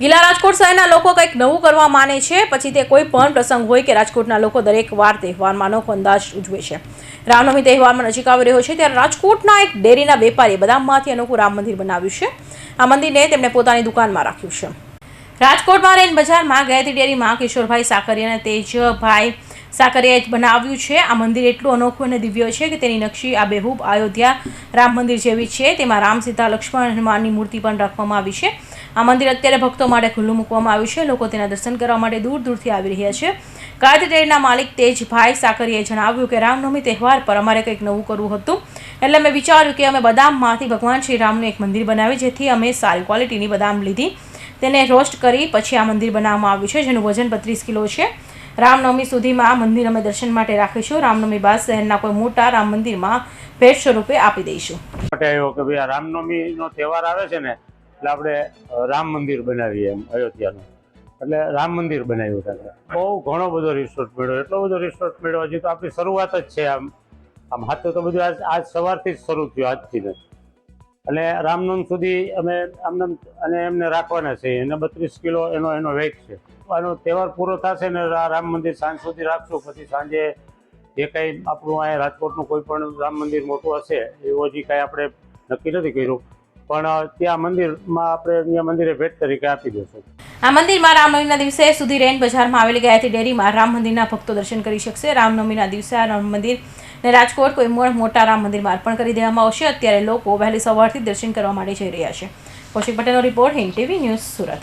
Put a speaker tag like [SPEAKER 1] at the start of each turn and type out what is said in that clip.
[SPEAKER 1] ગીલા રાજકોટ શહેરના લોકો કંઈક નવું કરવા માને છે. પછી તે કોઈ પણ પ્રસંગ હોય કે રાજકોટના લોકો દરેક વાર તહેવારમાં અનોખો અંદાજ ઉજવે છે. રામનવમી તહેવારમાં નજીક આવી રહ્યો છે ત્યારે રાજકોટના એક ડેરીના વેપારીએ બદામમાંથી અનોખું રામ મંદિર બનાવ્યું છે. આ મંદિરને તેમણે પોતાની દુકાનમાં રાખ્યું છે. રાજકોટમાં રેન બજારમાં ગાયત્રી ડેરીમાં કિશોરભાઈ સાકરિયા અને તેજભાઈ સાકરિયાએ બનાવ્યું છે. આ મંદિર એટલું અનોખું અને દિવ્ય છે કે તેની નકશી આ બેહૂબ અયોધ્યા રામ મંદિર જેવી છે. તેમાં રામ સીતા લક્ષ્મણ હનુમાનની મૂર્તિ પણ રાખવામાં આવી છે. આ મંદિર અત્યારે ભક્તો માટે ખુલ્લું મૂકવામાં આવ્યું છે. લોકો તેના દર્શન કરવા માટે દૂર દૂરથી આવી રહ્યા છે. ગાયત્રી ડેરીના માલિક તેજભાઈ સાકરીએ જણાવ્યું કે રામનવમી તહેવાર પર અમારે કંઈક નવું કરવું હતું. એટલે મેં વિચાર્યું કે અમે બદામમાંથી ભગવાન શ્રી રામનું એક મંદિર બનાવ્યું જેથી અમે સારી ક્વોલિટીની બદામ લીધી. તેને રોસ્ટ કરી પછી આ મંદિર બનાવવામાં આવ્યું છે, જેનું વજન બત્રીસ કિલો છે. રામનવમી સુધીમાં આ મંદિર અમે દર્શન માટે રાખીશું. રામનવમી બાદ શહેરના કોઈ મોટા રામ મંદિરમાં ભેટ સ્વરૂપે આપી દઈશું.
[SPEAKER 2] કે ભાઈ તહેવાર આવે છે ને એટલે આપણે રામ મંદિર બનાવીએ એમ, અયોધ્યાનું. એટલે રામ મંદિર બનાવ્યું આપણે. બહુ ઘણો બધો રિસોર્ટ મળ્યો. એટલો બધો રિસોર્ટ મળ્યો, હજી તો આપણી શરૂઆત જ છે આમ. આમ હાથે તો બધું આજ આજ સવારથી જ શરૂ થયું, આજથી જ અને રામનવમી સુધી અમે આમને, અને એમને રાખવાના છે. એને બત્રીસ કિલો એનો એનો વેઇટ છે. આનો તહેવાર પૂરો થશે ને રામ મંદિર સાંજ સુધી રાખશું. પછી સાંજે જે કંઈ આપણું અહીંયા રાજકોટનું કોઈ પણ રામ મંદિર મોટું હશે, એવો હજી કાંઈ આપણે નક્કી નથી કર્યું. પણ ત્યાં મંદિરમાં આપણે અહીંયા મંદિરે ભેટ તરીકે આપી દઈશું
[SPEAKER 1] આ મંદિરમાં રામનવમીના દિવસે સુધી રેન બજારમાં આવેલી ગાયત્રી ડેરીમાં રામ મંદિરના ભક્તો દર્શન કરી શકશે. રામનવમીના દિવસે આ રામ મંદિર ને રાજકોટ કોઈ મોટા રામ મંદિરમાં અર્પણ કરી દેવામાં આવશે. અત્યારે લોકો વહેલી સવારથી દર્શન કરવા માટે જઈ રહ્યા છે. કૌશિક પટેલનો report Hind TV news Surat.